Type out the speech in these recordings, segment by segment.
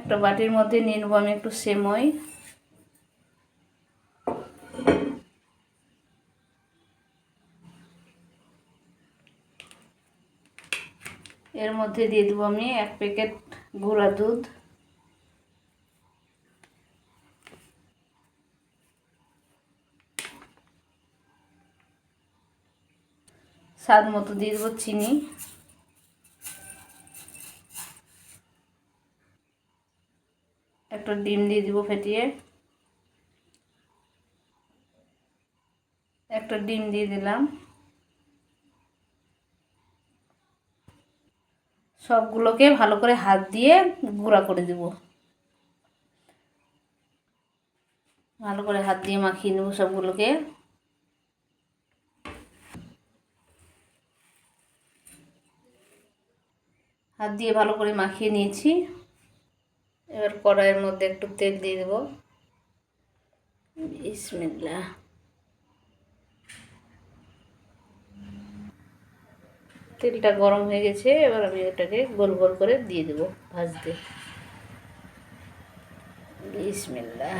একটা বাটির মধ্যে নিয়ে নেব, আমি একটু সেমই। এর মধ্যে দিয়ে দেবো আমি এক প্যাকেট গুঁড়া দুধ। স্বাদ মতো দিয়ে দেবো চিনি। একটা ডিম দিয়ে দিব ফেটিয়ে। একটা ডিম দিয়ে দিলাম। সবগুলোকে ভালো করে হাত দিয়ে গুঁড়া করে দেব। ভালো করে হাত দিয়ে মাখিয়ে নেব সবগুলোকে। হাত দিয়ে ভালো করে মাখিয়ে নিয়েছি। এবার কড়াইয়ের মধ্যে একটু তেল দিয়ে দেবো। বিসমিল্লা তেলটা গরম হয়ে গেছে, এবার আমি এটাকে গোল গোল করে দিয়ে দেবো ভাজতে। বিসমিল্লা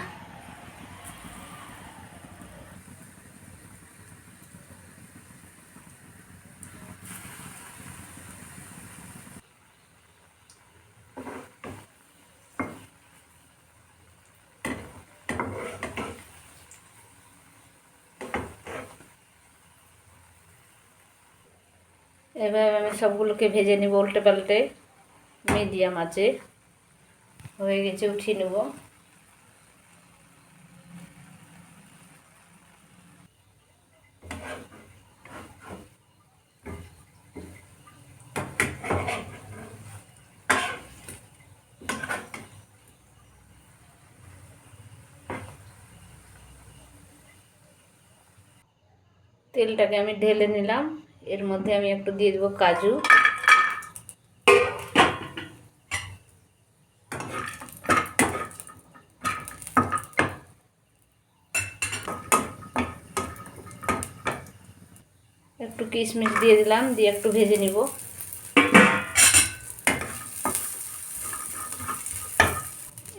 এবার আমি সবগুলোকে ভেজে নিব উল্টে পাল্টে। মিডিয়াম আছে। হয়ে গেছে, উঠিয়ে নেব। তেলটাকে আমি ঢেলে নিলাম। এর মধ্যে আমি একটু দিয়ে দেবো কাজু। একটু কিশমিশ দিয়ে দিলাম, দিয়ে একটু ভেজে নিব।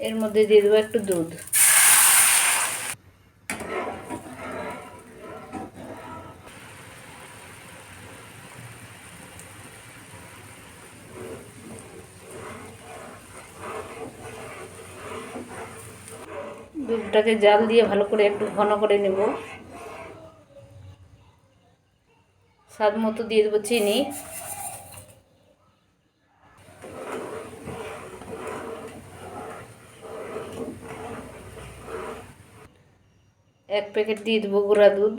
এর মধ্যে দিয়ে দেবো একটু দুধ। দুধটাকে জাল দিয়ে ভালো করে একটু ঘন করে নেব। স্বাদ মতো দিয়ে দেবো চিনি। এক প্যাকেট দিয়ে দেবো গুঁড়া দুধ।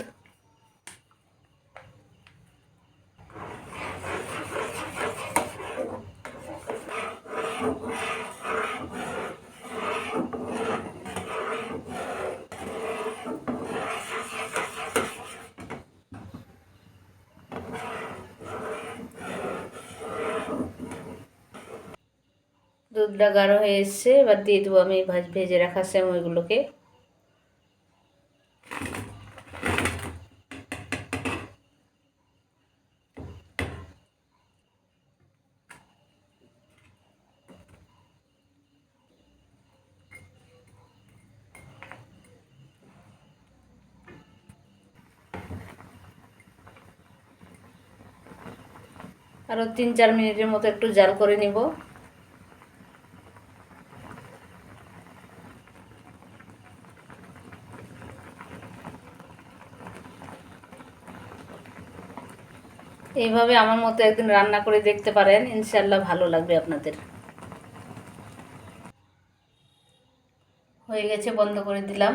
দুধটা গাঢ় হয়ে এসছে এবার দিয়ে দেবো আমি ভাজ, ভেজে রাখা সেমইগুলোকে আরও তিন চার মিনিটের মতো একটু জাল করে নিব। এইভাবে আমার মতো একদিন রান্না করে দেখতে পারেন ইনশাল্লাহ ভালো লাগবে আপনাদের। হয়ে গেছে, বন্ধ করে দিলাম।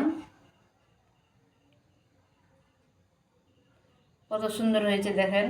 কত সুন্দর হয়েছে, দেখেন।